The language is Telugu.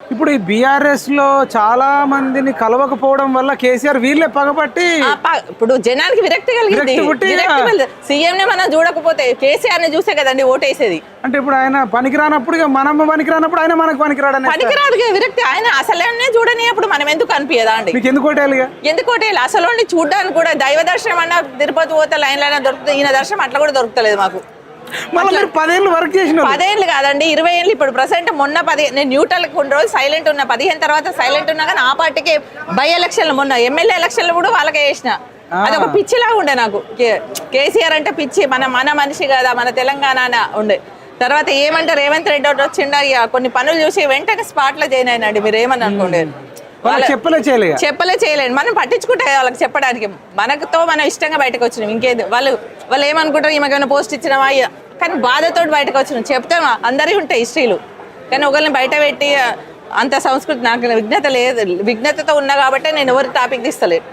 ఇప్పుడు ఈ బీఆర్ఎస్లో చాలా మందిని కలవకపోవడం వల్ల కేసీఆర్ వీళ్ళే పగబట్టి ఇప్పుడు జనానికి విరక్తి కలిగింది. సీఎం ని మనం చూడకపోతే కేసీఆర్ని చూసే కదండి ఓటేసేది. అంటే ఇప్పుడు ఆయన పనికిరానప్పుడు ఇక మనం పనికిరానప్పుడు ఆయన మనకు పనికిరాడని పనికిరాదు విరక్తి. ఆయన అసలే చూడని అప్పుడు మనం ఎందుకు అనిపించదా అండి? మీకు ఎందుకు ఎందుకు ఓటేయాలి? అసలు చూడడానికి కూడా దైవ దర్శనం అన్న తిరుపతి పోతే లైన్ లైన్ దొరుకుతుంది ఈయన దర్శనం అట్లా కూడా దొరుకుతలేదు మాకు. మళ్ళీ మీరు పదేళ్ళు వర్క్ చేసిన పదేళ్ళు కాదండి ఇరవై ఏళ్ళు. ఇప్పుడు ప్రజెంట్ మొన్న పది నేను న్యూట్రల్ కొన్ని రోజులు సైలెంట్ ఉన్నా పదిహేను తర్వాత సైలెంట్ ఉన్నా కానీ ఆ పార్టీకి బై ఎలక్షన్లు మొన్న ఎమ్మెల్యే ఎలక్షన్లు కూడా వాళ్ళకే వేసిన అదొక పిచ్చిలాగా ఉండే నాకు. కేసీఆర్ అంటే పిచ్చి మన మన మనిషి కదా మన తెలంగాణ ఉండే. తర్వాత ఏమంటే రేవంత్ రెడ్డి ఒకటి వచ్చిండ కొన్ని పనులు చూసి వెంటనే స్పాట్లో జాయిన్ అయినండి. మీరు ఏమని అనుకోండి చెప్పలే చేయలే ఇక. చెప్పలే చేయలేండి మనం పట్టించుకుంటే వాళ్ళకి చెప్పడానికి మనతో మనం ఇష్టంగా బయటకు వచ్చినాం. ఇంకేది? వాళ్ళు వాళ్ళు ఏమనుకుంటారు ఈమెకేమైనా పోస్ట్ ఇచ్చినావా? కానీ బాధతో బయటకు వచ్చినాం. చెప్తాం. అందరి ఉంటాయి హిస్టరీలు కానీ ఒకరిని బయట పెట్టి అంత సంస్కృతి నాకు విఘ్నత లేదు. విఘ్నతతో ఉన్నా కాబట్టి నేను ఎవరి టాపిక్ తీస్తలేదు.